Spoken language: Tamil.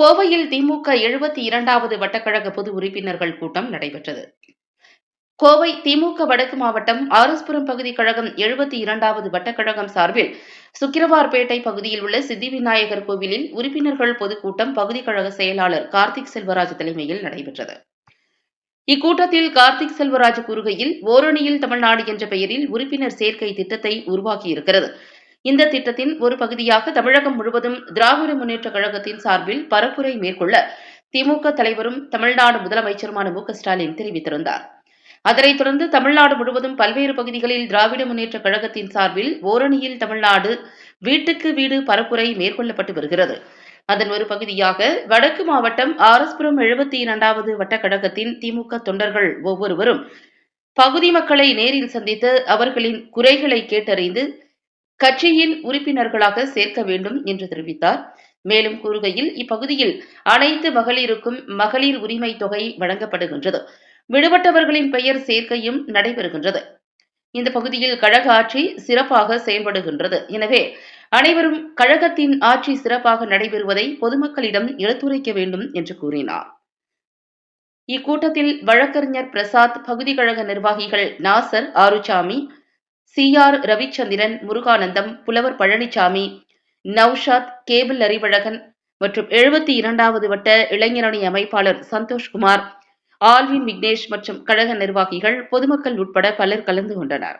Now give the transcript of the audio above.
கோவையில் திமுக எழுபத்தி இரண்டாவது வட்டக்கழக பொது உறுப்பினர்கள் கூட்டம் நடைபெற்றது. கோவை திமுக வடக்கு மாவட்டம் ஆரஸ்புரம் பகுதி கழகம் எழுபத்தி இரண்டாவது வட்டக்கழகம் சார்பில் சுக்கிரவார்பேட்டை பகுதியில் உள்ள சித்தி விநாயகர் கோவிலில் உறுப்பினர்கள் பொதுக்கூட்டம் பகுதி கழக செயலாளர் கார்த்திக் செல்வராஜ் தலைமையில் நடைபெற்றது. இக்கூட்டத்தில் கார்த்திக் செல்வராஜ் கூறுகையில் ஓரணியில் தமிழ்நாடு என்ற பெயரில் உறுப்பினர் சேர்க்கை திட்டத்தை உருவாக்கியிருக்கிறது. இந்த திட்டத்தின் ஒரு பகுதியாக தமிழகம் முழுவதும் திராவிட முன்னேற்றக் கழகத்தின் சார்பில் பரப்புரை மேற்கொள்ள திமுக தலைவரும் தமிழ்நாடு முதலமைச்சருமான மு ஸ்டாலின் தெரிவித்திருந்தார். அதனைத் தொடர்ந்து தமிழ்நாடு முழுவதும் பல்வேறு பகுதிகளில் திராவிட முன்னேற்றக் கழகத்தின் சார்பில் ஓரணியில் தமிழ்நாடு வீட்டுக்கு வீடு பரப்புரை மேற்கொள்ளப்பட்டு வருகிறது. அதன் ஒரு பகுதியாக வடக்கு மாவட்டம் ஆரஸ்புரம் எழுபத்தி இரண்டாவது வட்டக்கழகத்தின் திமுக தொண்டர்கள் ஒவ்வொருவரும் பகுதி மக்களை நேரில் சந்தித்து அவர்களின் குறைகளை கேட்டறிந்து கட்சியின் உறுப்பினர்களாக சேர்க்க வேண்டும் என்று தெரிவித்தார். மேலும் கூறுகையில் இப்பகுதியில் அனைத்து மகளிருக்கும் மகளிர் உரிமை தொகை வழங்கப்படுகின்றது. விடுபட்டவர்களின் பெயர் சேர்க்கையும் நடைபெறுகின்றது. இந்த பகுதியில் கழக ஆட்சி சிறப்பாக செயல்படுகின்றது. எனவே அனைவரும் கழகத்தின் ஆட்சி சிறப்பாக நடைபெறுவதை பொதுமக்களிடம் எடுத்துரைக்க வேண்டும் என்று கூறினார். இக்கூட்டத்தில் வழக்கறிஞர் பிரசாத் பகுதி கழக நிர்வாகிகள் நாசர் ஆருசாமி சி ஆர் ரவிச்சந்திரன் முருகானந்தம் புலவர் பழனிசாமி நௌஷாத் கேபிள் அறிவழகன் மற்றும் எழுபத்தி இரண்டாவது வட்ட இளைஞரணி அமைப்பாளர் சந்தோஷ்குமார் ஆல்வின் விக்னேஷ் மற்றும் கழக நிர்வாகிகள் பொதுமக்கள் உட்பட பலர் கலந்து கொண்டனர்.